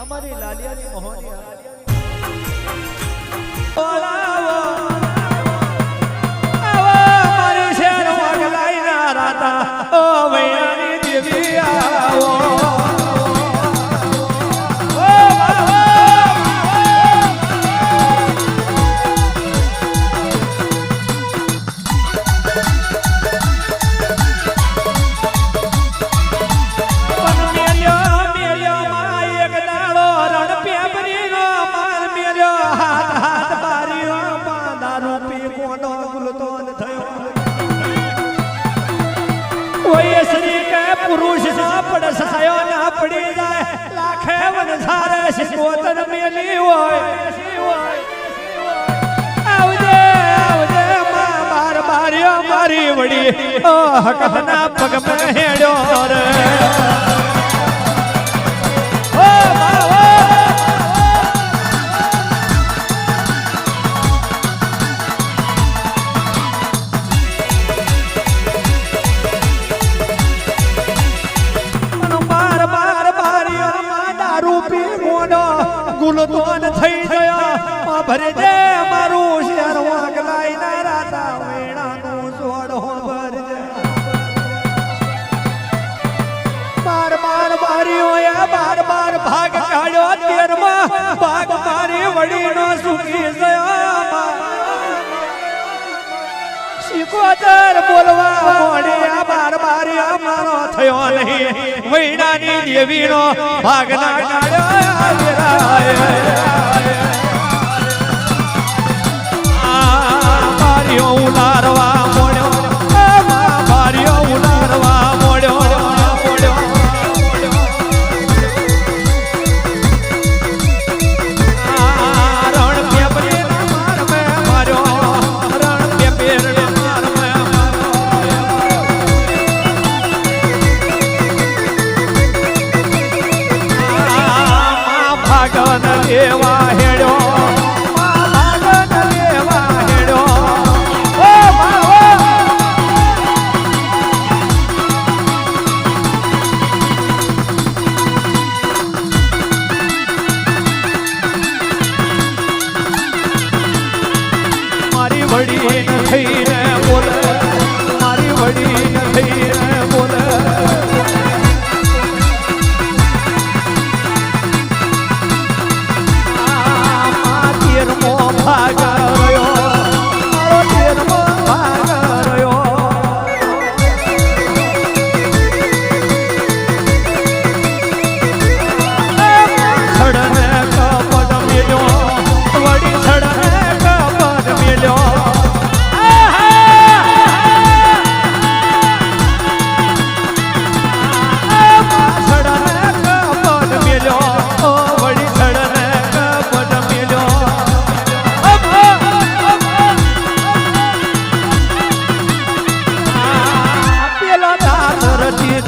અમારી લાલિયાની મોહની ઓલાવો આવો મારી શેર વાગલાઈ ના રાતા વતન મેલી હોય. આવજે આવજે માં બાર બાર્યો મારી વડી. ઓ હકના પગ પર હેડ્યો. રે ગયા. ભરી દે મારું શેર વાગલાઈ ના રાતા વેણા નું સોડો ભર બાર બાર માર્યો બાર બાર ભાગ કાઢ્યો તેરમાં ભાગ મારી વડી નો સુખી ગયા શીખોતર બોલવા મોડ્યા બાર બાર અમારો થયો નહીં. વૈણાની દેવીનો ભાગ ના કાઢ્યો. બારીઓ ઉલારવા મોડ્યો. બારીઓ ઉલારવા મોડ્યો ભાગવત દેવા હેડ્યો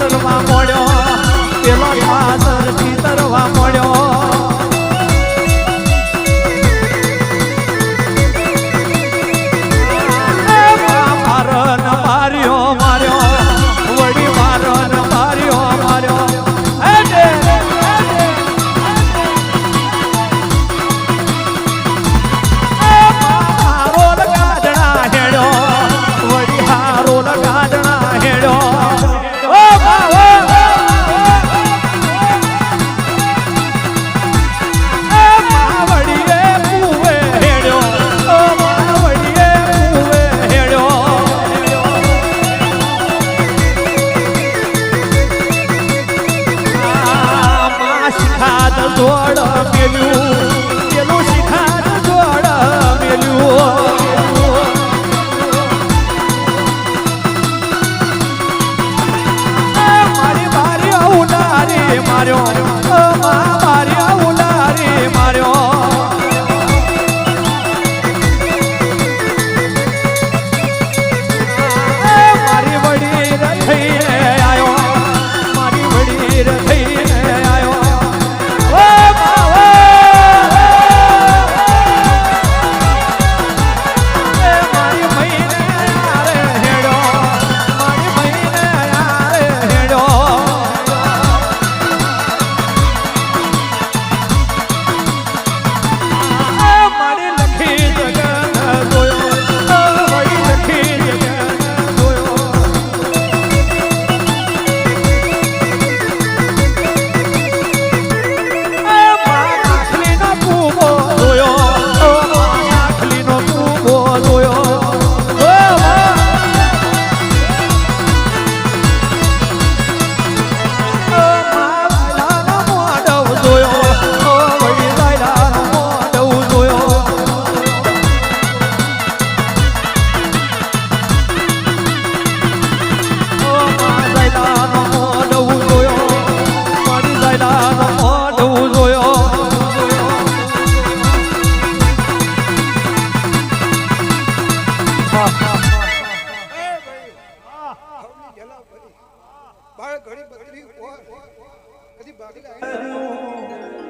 પાટલમાં મોડ્યો પેલો પાતળથી ઘડી બકરી કદી બાકી